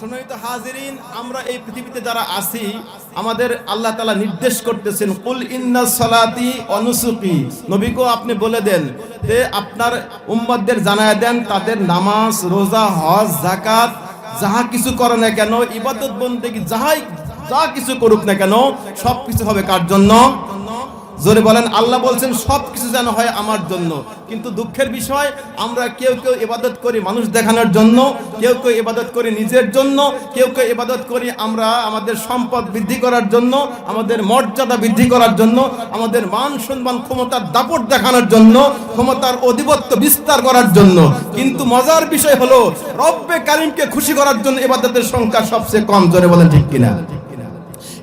সম্মানিত হাজিরিন, আমরা এই পৃথিবীতে যারা আছি, আমাদের আল্লাহ তালা নির্দেশ করতেছেন, কুল ইন্না সলাতি অনুসুকি। নবীকে আপনি বলে দেন যে, আপনার উম্মতদের জানায় দেন, তাদের নামাজ, রোজা, হজ জাকাত যাহা কিছু করে না কেন, ইবাদত বন্দে যাহাই, যা কিছু করুক না কেন সব কিছু হবে কার জন্য? জোরে বলেন, আল্লাহ বলছেন সব কিছু যেন হয় আমার জন্য। কিন্তু দুঃখের বিষয়, আমরা কেউ কেউ ইবাদত করি মানুষ দেখানোর জন্য, কেউ কেউ ইবাদত করি নিজের জন্য, কেউ কেউ ইবাদত করি আমরা আমাদের সম্পদ বৃদ্ধি করার জন্য, আমাদের মর্যাদা বৃদ্ধি করার জন্য, আমাদের মান সম্মান, ক্ষমতার দাপট দেখানোর জন্য, ক্ষমতার অধিপত্য বিস্তার করার জন্য। কিন্তু মজার বিষয় হলো, রব্বে কারিমকে খুশি করার জন্য ইবাদতের সংখ্যা সবচেয়ে কম, জোরে বলেন ঠিক কিনা?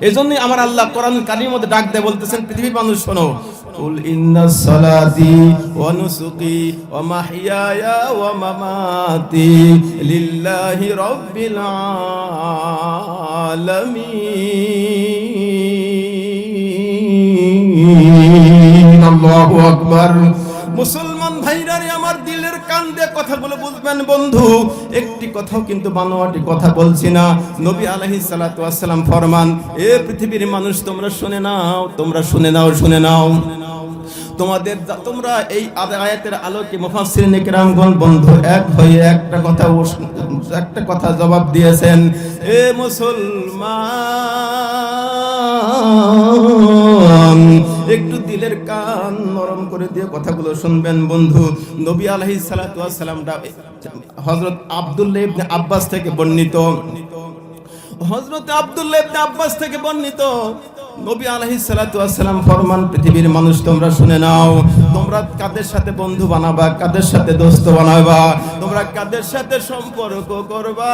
এজন্যই আমার আল্লাহ কোরআন কারিমের মধ্যে ডাক দেয় বলতেছেন পৃথিবীর মানুষ শোনো। সালাতি ওয়া নুসুকি ওয়া মাহইয়ায়া ওয়া মামাতি লিল্লাহি রাব্বিল আলামিন। আল্লাহু মুসলমান ভাইরারে আমার দিলের কান দিয়ে কথাগুলো বুঝবেন বন্ধু, একটি কথাও কিন্তু বানোয়াটি কথা বলছি না। নবী আলাইহিস সালাতু ওয়াসসালাম ফরমান, এ পৃথিবীর মানুষ, তোমরা শুনে নাও, তোমরা শুনে নাও শুনে নাও। তোমাদের তোমরা এই আয়াতের আলোকে মুফাসসিরিন ইকরামগণ বন্ধু, এক হয়ে একটা কথা একটা কথা জবাব দিয়েছেন, এ মুসলমান, একটু দিলের কান নরম করে দিয়ে কথাগুলো শুনবেন, বন্ধু। নবী আলহি সালাতামটা হজরত আবদুল্লাহ ইবনে আব্বাস থেকে বর্ণিত। হজরত আবদুল্লাহ ইবনে আব্বাস থেকে বর্ণিত। নবী আলাইহিস সালাতু ওয়াসসালাম ফরমান, পৃথিবীর মানুষ, তোমরা শুনে নাও। তোমরা কাদের সাথে বন্ধু বানাবা, কাদের সাথে দোস্ত বানাবা? তোমরা কাদের সাথে সম্পর্ক করবা?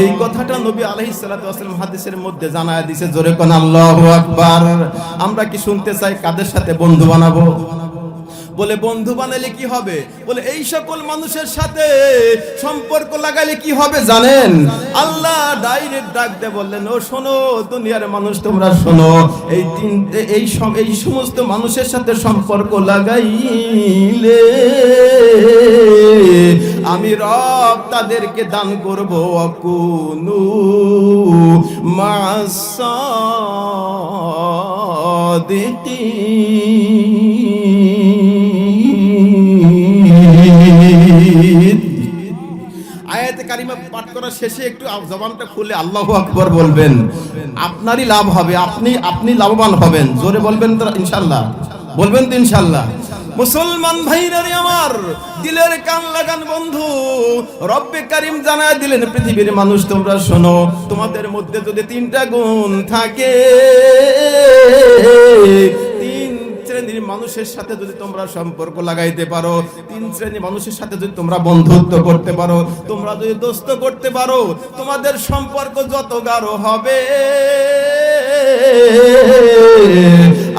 এই কথাটা নবী আলাইহিস সালাতু ওয়াসসালাম হাদিসের মধ্যে জানায় দিয়েছে জোরে কোন আল্লাহু আকবার। আমরা কি শুনতে চাই কাদের সাথে বন্ধু বানাবো? বলে, বন্ধু বানালে কি হবে? বলে, এই সকল মানুষের সাথে সম্পর্ক লাগালে কি হবে জানেন? আল্লাহ ডাইরেক্ট ডাক দিয়ে বললেন, ও শোনো, দুনিয়ার মানুষ তোমরা শোনো, এই তিন এই এই সমস্ত মানুষের সাথে সম্পর্ক লাগাইলে আমি রব তাদেরকে দান করব, অকুনু মাসাদিকিন কারিমা পাঠ করার শেষে একটু জবানটা খুলে আল্লাহু আকবার বলবেন। আপনারই লাভ হবে, আপনি আপনি লাভবান হবেন। জোরে বলবেন তো ইনশাআল্লাহ। বলবেন তো ইনশাআল্লাহ। মুসলমান ভাইরা রে আমার, দিলের কান লাগান বন্ধু, রব্বে কারিম জানায় দিলেন পৃথিবীর মানুষ, তোমরা শোনো, তোমাদের মধ্যে যদি তিনটা গুণ থাকে শ্রেণির মানুষের সাথে যদি তোমরা সম্পর্ক লাগাইতে পারো, তিন শ্রেণির মানুষের সাথে যদি তোমরা বন্ধুত্ব করতে পারো, তোমরা যদি দোস্ত করতে পারো, তোমাদের সম্পর্ক যত গাঢ় হবে।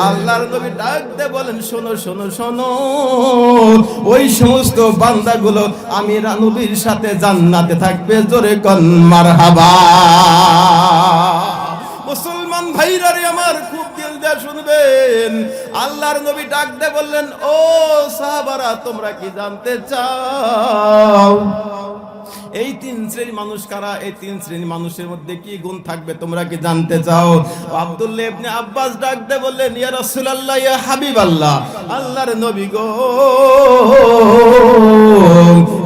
আল্লাহর নবী ডাক দে বলেন, শোনো শোনো শোনো, ওই সমস্ত বান্দাগুলো আমি নবীর সাথে জান্নাতে থাকবে, জোরে কন মারহাবা। মুসলমান ভাইরা রে আমার, খুব দিয়ে শুনবেন। আল্লাহর নবী ডাক দে বললেন, ও সাহাবারা, তোমরা কি জানতে চাও? এই তিন শ্রেণি মানুষ কারা? এই তিন শ্রেণি মানুষের মধ্যে কি গুণ থাকবে? তোমরা কি জানতে চাও? আব্দুল্লাহ ইবনে আব্বাস ডাকতে বললেন, ইয়া রাসূলুল্লাহ, ইয়া হাবিবাল্লাহ, আল্লাহর নবী গো।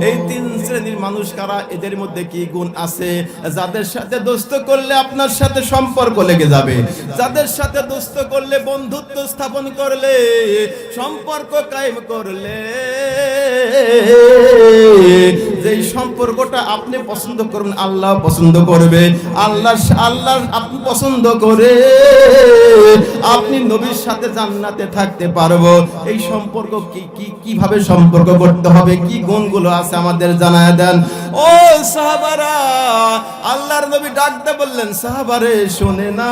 এই তিন শ্রেণির মানুষ কারা? এদের মধ্যে কি গুণ আছে? যাদের সাথে দোস্ত করলে আপনার সাথে সম্পর্ক লেগে যাবে। যাদের সাথে দোস্ত করলে বন্ধুত্ব স্থাপন করলে সম্পর্ক কায়েম করলে সম্পর্কটা আপনি পছন্দ করবেন আল্লাহ পছন্দ করবে। আল্লাহ আল্লাহ আপনি পছন্দ করে, আপনি নবীর সাথে জান্নাতে থাকতে পারব। এই সম্পর্ক কি কি, কীভাবে সম্পর্ক করতে হবে? কি গুণগুলো আছে আমাদের জানায় দেন। ও সাহাবারা, আল্লাহর নবী ডাকতে বললেন, সাহাবারে, শোনে না।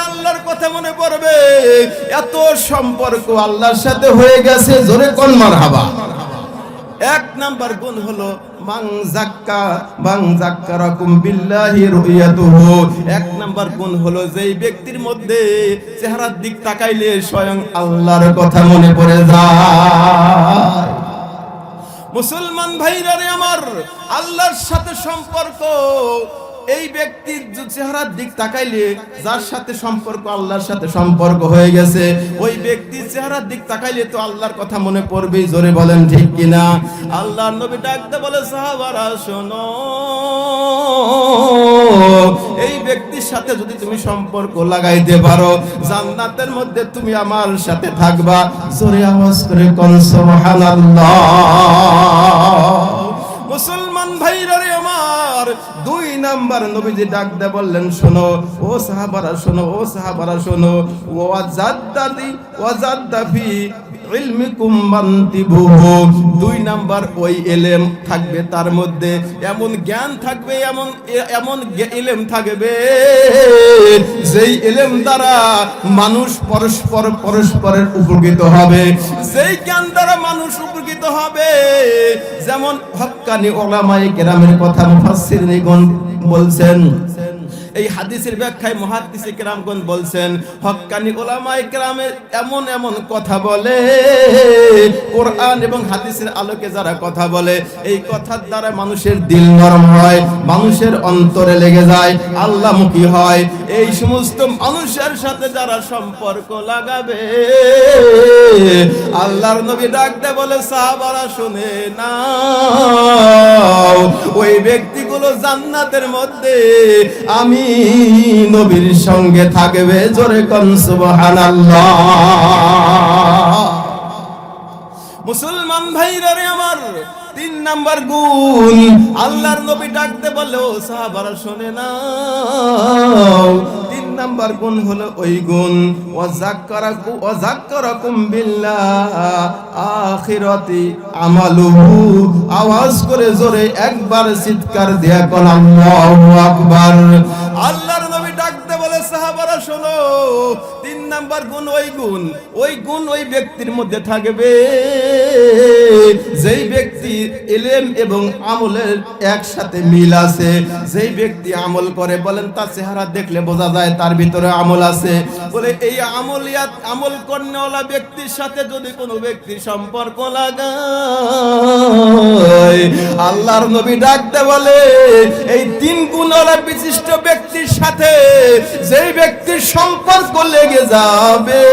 পড়বে। এত সম্পর্ক আল্লাহর সাথে হয়ে গেছে, জোরে কোন মারহাবা? এক নাম্বার গুণ হলো মাং জাক্কা বাং জাক্কারাকুম বিল্লাহি রুয়াতুহু এক নাম্বার গুণ হলো, যেই ব্যক্তির মধ্যে চেহারার দিক তাকাইলে স্বয়ং আল্লাহর কথা মনে মুসলমান ভাইরা রে আমার, আল্লাহর সাথে সম্পর্ক এই ব্যক্তির চেহারার দিক তাকাইলে, যার সাথে সম্পর্ক আল্লাহর সাথে সম্পর্ক হয়ে গেছে, ওই ব্যক্তির চেহারার দিক তাকাইলে তো আল্লাহর কথা মনে পড়বেই জোরে বলেন ঠিক কিনা? আল্লাহর নবী ডাকতে বলে, সাহাবারা, শোনো, এই ব্যক্তির সাথে যদি তুমি সম্পর্ক লাগাইতে পারো, জান্নাতের মধ্যে তুমি আমার সাথে থাকবা। জোরে আওয়াজ করে কোন, সুবহানাল্লাহ। মুসলমান ভাইরা রে আমার দুই নাম্বার নবীজি ডাক দে বললেন, শোনো, ও সাহাবারা, শোনো, ও সাহাবারা, শোনো, ওয়াজাদ্দাদি, ওয়াজাদ্দাফি ওয়া জাদ্দাফি ইলমিকুম মান্তিবুহু। দুই নাম্বার ওই এলেম থাকবে তার মধ্যে। এমন জ্ঞান থাকবে, এমন এমন এলেম থাকবে। যেই এলেম দ্বারা মানুষ পরস্পর পরস্পরের উপকৃত হবে, যেই জ্ঞান দ্বারা মানুষ উপকৃত হবে, যেমন হক্কানি ওলামায়ে কেরামের কথা মুফাসসির নিগণ বলছেন এই হাদিসের ব্যাখ্যায় মহাদিসে কেরামগণ বলছেন হক্কানি ওলামায়ে কেরামের এমন এমন কথা বলে, কোরআন এবং হাদিসের আলোকে যারা কথা বলে, এই কথার দ্বারা মানুষের দিল নরম হয়, মানুষের অন্তরে লেগে যায় আল্লাহমুখী হয়। এই সমস্ত মানুষের সাথে যারা সম্পর্ক লাগাবে, আল্লাহর নবী ডাকতে বলে, সাহাবারা শুনে না ওই ব্যক্তিগুলো জান্নাতের মধ্যে। আমি নবীর সঙ্গে থাকবে জোরে কম সুবহানাল্লাহ। মুসলমান ভাইরা রে আমার তিন নাম্বার গুণ। আল্লাহর নবী ডাকতে বলে, ও সাহাবারা, শোনে না। তিন নাম্বার গুণ হলো ওই গুণ, ওয়াজাক্কারাকু, ওয়াজাক্কারাকুম বিল্লাহ। আখিরাতি আমালুহু। আওয়াজ করে জোরে একবার চিৎকার দিয়া কোন আল্লাহু আকবার। আল্লাহর নবী ডাকতে বলে, সাহাবারা, শোনো নাম্বার গুণ, ওই গুণ ওই গুণ ওই ব্যক্তির মধ্যে থাকবে। যেই ব্যক্তি এলেম এবং আমলের একসাথে মিল আছে, যেই ব্যক্তি আমল করে, বলেন, তার চেহারা দেখলে বোঝা যায় তার ভিতরে আমল আছে। বলে, এই আমলিয়াত, আমল কর্ণওয়ালা ব্যক্তির সাথে যদি কোনো ব্যক্তি সম্পর্ক লাগায়, আল্লাহর নবী ডাকতে বলে, এই তিন গুণওয়ালা বিশিষ্ট ব্যক্তির সাথে যেই ব্যক্তির সম্পর্ক লেগে যাবে।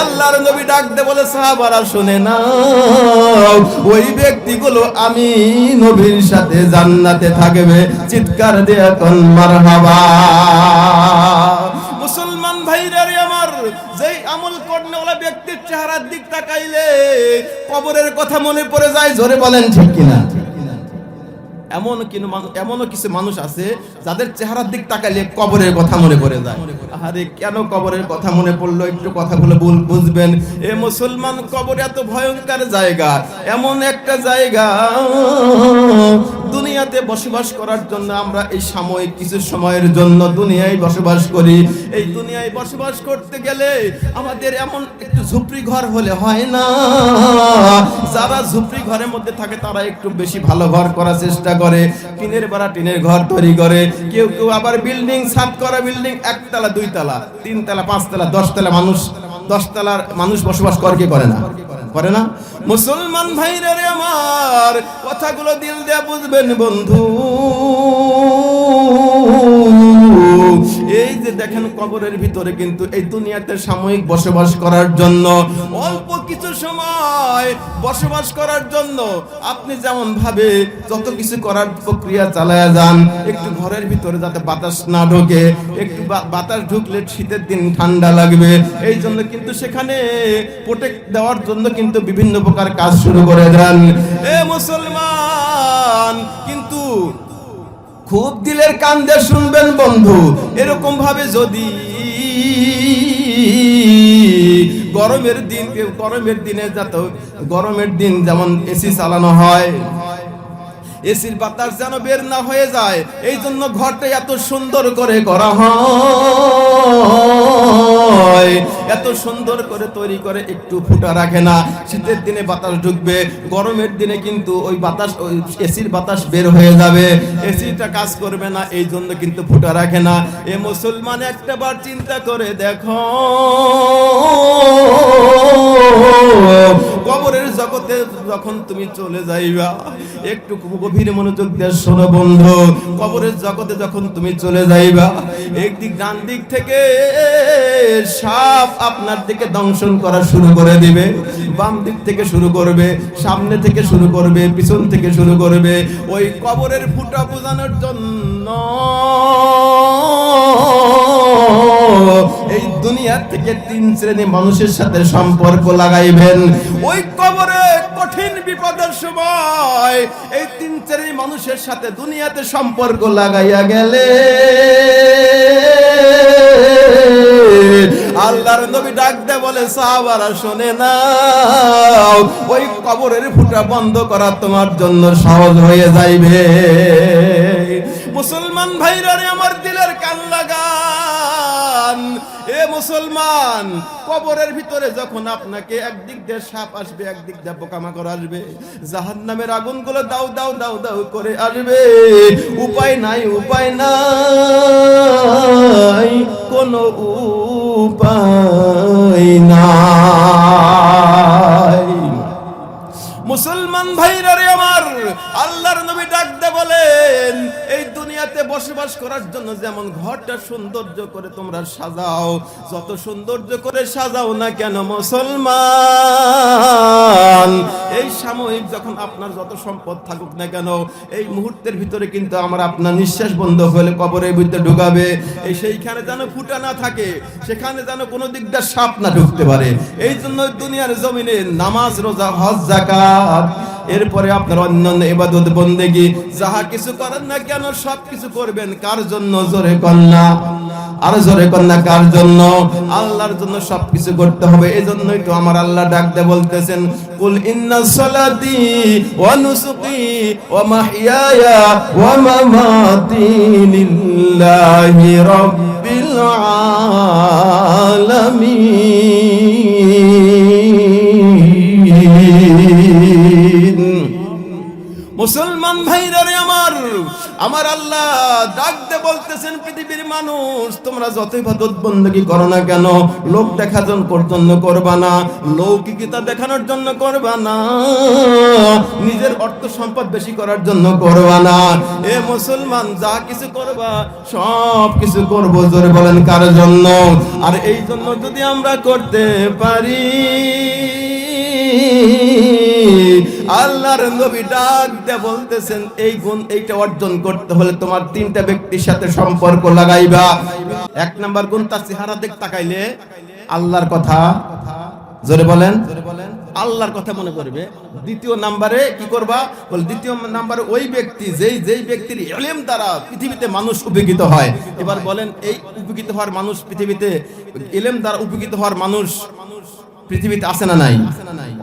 আল্লাহর নবী ডাকতে বলে, সাহাবারা শুনে না ওই ব্যক্তিগুলো আমি নবীর সাথে জান্নাতে থাকবে। চিৎকার দেয়া কোন মারহাবা। মুসলমান ভাইরা রে আমার, যেই আমল করনেওয়ালা ব্যক্তির চেহারার দিক তাকাইলে কবরের কথা মনে পড়ে যায়, জোরে বলেন ঠিক কিনা? এমন এমনও কিছু মানুষ আছে যাদের চেহারার দিক তাকাইলে কবরের কথা মনে পড়ে যায়। আরে কেন কবরের কথা মনে পড়ল? একটু কথাগুলো বল- বুঝবেন। এ মুসলমান কবর এত ভয়ঙ্কর জায়গা, এমন একটা জায়গা। দুনিয়াতে বসবাস করার জন্য আমরা এই সাময়িক কিছু সময়ের জন্য দুনিয়ায় বসবাস করি। এই দুনিয়ায় বসবাস করতে গেলে আমাদের এমন একটু ঝুপড়ি ঘর হলে হয় না। যারা ঝুপড়ি ঘরের মধ্যে থাকে, তারা একটু বেশি ভালো ঘর করার চেষ্টা করে, টিনের বেড়া টিনের ঘর তৈরি করে, কেউ কেউ আবার বিল্ডিং, সাত করা বিল্ডিং, একতলা, দুইতলা, তিনতলা, পাঁচতলা, দশতলা মানুষ, দশতলার মানুষ বসবাস করে কি করে না? করে না? মুসলমান ভাইরা রে আমার, কথাগুলো দিল দিয়ে বুঝবেন বন্ধু। এই যে দেখেন কবরের ভিতরে কিন্তু এই দুনিয়াতে সাময়িক বসবাস করার জন্য, অল্প কিছু সময় বসবাস করার জন্য আপনি যেমন ভাবে যত কিছু করার প্রক্রিয়া চালায়া যান, একটু ঘরের ভিতরে যাতে বাতাস না ঢোকে, একটু বাতাস ঢুকলে শীতের দিন ঠান্ডা লাগবে। এই জন্য কিন্তু সেখানে প্রোটেক্ট দেওয়ার জন্য কিন্তু বিভিন্ন প্রকার কাজ শুরু করে দেন। এ মুসলমান, কিন্তু খুব দিলের কান্দে শুনবেন বন্ধু। এরকম ভাবে যদি গরমের দিন, গরমের দিনে যত গরমের দিন যেমন এসি চালানো হয়, এসির বাতাস যেন বের না হয়ে যায় এই জন্য ঘরটা এত সুন্দর করে করা হয়। এত সুন্দর করে তৈরি করে একটু ফুটা রাখে না। শীতের দিনে বাতাস ঢুকবে, গরমের দিনে কিন্তু ওই বাতাস, ওই এসির বাতাস বের হয়ে যাবে। এসিটা কাজ করবে না, এই জন্য কিন্তু ফুটা রাখে না। এ মুসলমান একটা বার চিন্তা করে কবরের জগতে যখন তুমি চলে যাইবা, একটু গভীর মনোযোগ দিয়ে শোনো বন্ধু। কবরের জগতে যখন তুমি চলে যাইবা, একদিক ডান দিক থেকে সাপ আপনার দিকে দংশন করা শুরু করে দিবে। বাম দিক থেকে শুরু করবে, সামনে থেকে শুরু করবে, পিছন থেকে শুরু করবে। ওই কবরের ফুটা বোঝানোর জন্য এই দুনিয়া থেকে তিন শ্রেণি মানুষের সাথে সম্পর্ক লাগাইবেন। ওই কবরে কঠিন বিপদের সময় এই তিন শ্রেণি মানুষের সাথে দুনিয়াতে সম্পর্ক লাগাইয়া গেলে আল্লাহর নবী ডাক দে বলে, সাহাবারা শোনে না ওই কবরের ফুটা বন্ধ করা তোমার জন্য সহজ হয়ে যাইবে। মুসলমান ভাইরা রে আমার দিলের কান লাগান। এ মুসলমান, কবরের ভিতরে যখন আপনাকে একদিক দিয়ে সাপ আসবে, একদিক দিয়ে পোকামাকড় আসবে জাহান নামের আগুনগুলো দাও দাও দাও দাও করে আসবে। উপায় নাই উপায় নাই, কোনো উপায় বসবাস করার জন্য যেমন ঘরটা সৌন্দর্য করে তোমরা সাজাও, যত সৌন্দর্য করে সাজাও না কেন মুসলমান? এই সাময়িক যখন আপনার যত সম্পদ থাকুক না কেন, এই মুহূর্তের ভিতরে কিন্তু আমার আপনার নিঃশ্বাস বন্ধ হলে কবরের ভিতরে ঢুকাবে। এই সেইখানে যেন ফুটা না থাকে, সেখানে যেন কোনো দিকটা সাপ না ঢুকতে পারে। এই জন্য দুনিয়ার জমিনে নামাজ, রোজা, হজ জাকাত এরপরে আপনার অন্যান্য ইবাদত বন্দেগি, যাহা কিছু করেন না কেন সব কিছু করবেন? কার জন্য? জোরে কন্যা। আর জোরে কন্যা, কার জন্য? আল্লাহর জন্য সব কিছু করতে হবে। এই জন্যই তো আমার আল্লাহ ডাকতে বলতেছেন, কুল ইন্না সালাতি ওয়া নুসুকি ওয়া মাহইয়ায়া ওয়া মামাতি লিল্লাহি রাব্বিল আলামিন। মুসলমান ভাইরারে আমার আমার আল্লাহ ডাকতে বলতেছেন পৃথিবীর মানুষ, তোমরা যত ইবাদত বন্দী করো না কেন, লোক দেখাজন পর্যন্ত করবা না, লৌকিকতা দেখানোর জন্য করবা না, নিজের অর্থ সম্পদ বেশি করার জন্য করবা না। এ মুসলমান, যা কিছু করবা, সব কিছু করব, জোরে বলেন কার জন্য? আর এই জন্য যদি আমরা করতে পারি আল্লাহর নবী ডাক দিয়ে বলতেছেন, এই গুণ এইটা অর্জন করতে হলে তোমার তিনটা ব্যক্তির সাথে সম্পর্ক লাগাইবা। এক নাম্বার গুণ, তার চেহারা দেখ তাকাইলে আল্লাহর কথা। জোরে বলেন। আল্লাহর কথা মনে করবে। দ্বিতীয় নাম্বারে কি করবা? বল, দ্বিতীয় নাম্বারে ওই ব্যক্তি, যেই যেই ব্যক্তির এলেম দ্বারা পৃথিবীতে মানুষ উপকৃত হয়। এবার বলেন, এই উপকৃত হওয়ার মানুষ পৃথিবীতে, এলেম দ্বারা উপকৃত হওয়ার মানুষ পৃথিবীতে আছে না নাই?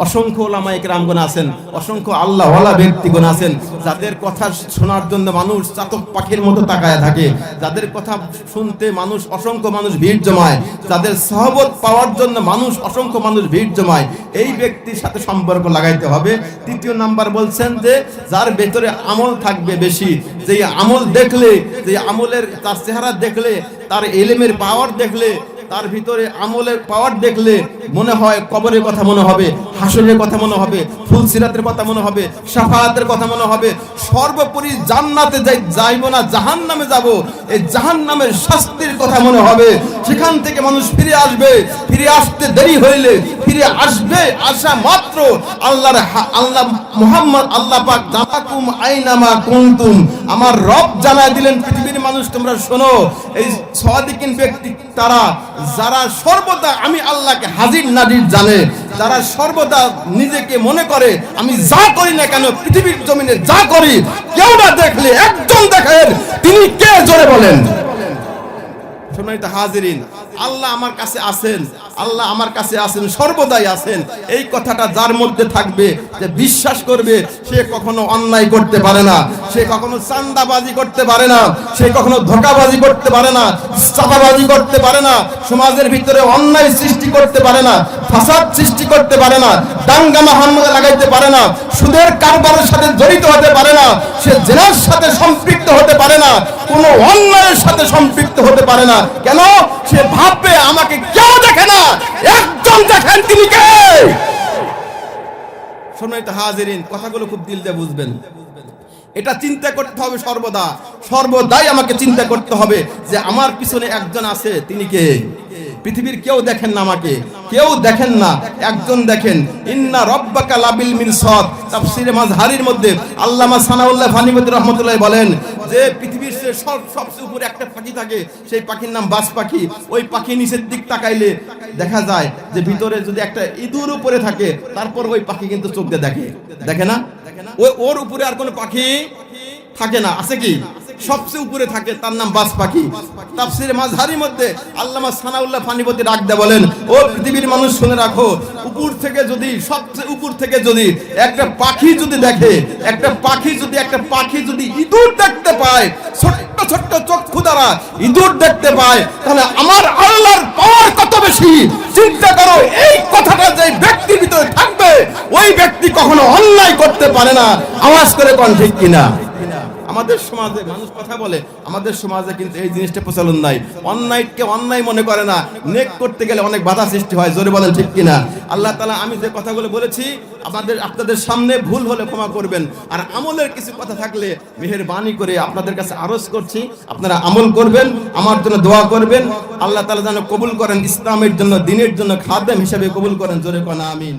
অসংখ্য ওলামায়ে কেরামগণ আছেন, অসংখ্য আল্লাহ ওয়ালা ব্যক্তিগণ আছেন, যাদের কথা শোনার জন্য মানুষ চাতক পাখির মতো তাকায় থাকে, যাদের কথা শুনতে মানুষ অসংখ্য মানুষ ভিড় জমায়, যাদের সহবত পাওয়ার জন্য মানুষ অসংখ্য মানুষ ভিড় জমায়, এই ব্যক্তির সাথে সম্পর্ক লাগাইতে হবে। তৃতীয় নাম্বার বলছেন যে, যার ভেতরে আমল থাকবে বেশি যে আমল দেখলে যে আমলের, তার চেহারা দেখলে, তার এলেমের পাওয়ার দেখলে তার ভিতরে আমলের পাওয়ার দেখলে মনে হয় কবরের কথা মনে হবে, হাসরের কথা মনে হবে, ফুলসিরাতের কথা মনে হবে, সাফায়াতের কথা মনে হবে। সর্বোপরি জান্নাতে যাই, যাইব না জাহান নামে যাব এই জাহান নামের শাস্তির কথা মনে হবে। সেখান থেকে মানুষ ফিরে আসবে। ফিরে আসতে দেরি হইলে ফিরে আসবে, আসা মাত্র আল্লাহর আল্লাহ মুহাম্মদ, আল্লাহ পাক জামাকুম আইনামা কুনতুম। আমার রব জানায় দিলেন মানুষ তোমরা শোনো, এই সাদিকিন ব্যক্তি তারা, যারা সর্বদা আমি আল্লাহকে হাজির নাজির জানে, যারা সর্বদা নিজেকে মনে করে, আমি যা করি না কেন, পৃথিবীর জমিনে যা করি, কেউ না দেখলে একজন দেখেন তিনি কে জোরে বলেন? সম্মানিত হাজিরিন আল্লাহ আমার কাছে আছেন আল্লাহ আমার কাছে আছেন সর্বদাই আছেন এই কথাটা যার মধ্যে থাকবে যে বিশ্বাস করবে সে কখনো অন্যায় করতে পারে না সে কখনো চান্দাবাজি করতে পারে না সে কখনো ধোকাবাজি করতে পারে না চাঁদাবাজি করতে পারে না সমাজের ভিতরে অন্যায় সৃষ্টি করতে পারে না ফাসাদ সৃষ্টি করতে পারে না দাঙ্গামা হামলা লাগাইতে পারে না সুদের কারবারের সাথে জড়িত হতে পারে না সে জেনার সাথে সম্পৃক্ত হতে পারে না কোনো অন্যায়ের সাথে সম্পৃক্ত হতে পারে না কেন সে ভাববে আমাকে কেউ দেখে না। একজন দেখেন তিনি কে? সম্মানিত হাজিরিন, কথাগুলো খুব দিল দিয়ে বুঝবেন। এটা চিন্তা করতে হবে সর্বদা। সর্বদাই আমাকে চিন্তা করতে হবে যে আমার পিছনে একজন আছে, তিনি কে? পৃথিবীর কেউ দেখেন না আমাকে। কেউ দেখেন না। একজন দেখেন। ইন্না রব্বাকা লাবিল মিরসাদ তাফসিরে মাজহারির মধ্যে আল্লামা সানাউল্লাহ ফানিমুদ্দিন রাহমাতুল্লাহ বলেন যে পৃথিবীর সব সবচেয়ে উপরে একটা পাখি থাকে, সেই পাখির নাম বাস পাখি। ওই পাখি নিচের দিক তাকাইলে দেখা যায় যে ভিতরে যদি একটা ইঁদুর উপরে থাকে, তারপর ওই পাখি কিন্তু চোখ দিয়ে দেখে। দেখে না? ওই ওর উপরে আর কোনো পাখি থাকে না। আছে কি? সবচেয়ে উপরে থাকে তার নাম বাস পাখি। তাফসিরে মাঝহারির মধ্যে আল্লামা সানাউল্লাহ ফানিপতি রাখ দে বলেন, ও পৃথিবীর মানুষ শুনে রাখো, উপর থেকে যদি, সবচেয়ে উপর থেকে যদি একটা পাখি যদি দেখে, একটা পাখি যদি, একটা পাখি যদি ইঁদুর দেখতে পায়, ছোট্ট ছোট্ট চক্ষু দ্বারা ইঁদুর দেখতে পায়, তাহলে আমার আল্লাহর পাওয়ার কত বেশি? চিন্তা করো, এই কথাটা যে ব্যক্তির ভিতরে থাকবে, ওই ব্যক্তি কখনো অন্যায় করতে পারে না। আওয়াজ করে কোন ঠিক কিনা? আমাদের সমাজে মানুষ কথা বলে, আমাদের সমাজে কিন্তু এই জিনিসটা প্রচলন নাই। অন্যায়কে অন্যায় মনে করে না। নেক করতে গেলে অনেক বাধা সৃষ্টি হয়, জোরে বলেন ঠিক কিনা? আল্লাহ তালা আমি যে কথাগুলো বলেছি আপনাদের আপনাদের সামনে ভুল হলে ক্ষমা করবেন। আর আমলের কিছু কথা থাকলে মেহেরবানি করে আপনাদের কাছে আরজ করছি, আপনারা আমল করবেন, আমার জন্য দোয়া করবেন। আল্লাহ তালা যেন কবুল করেন, ইসলামের জন্য, দিনের জন্য খাদ্যাম হিসেবে কবুল করেন, জোরে কনা আমিন।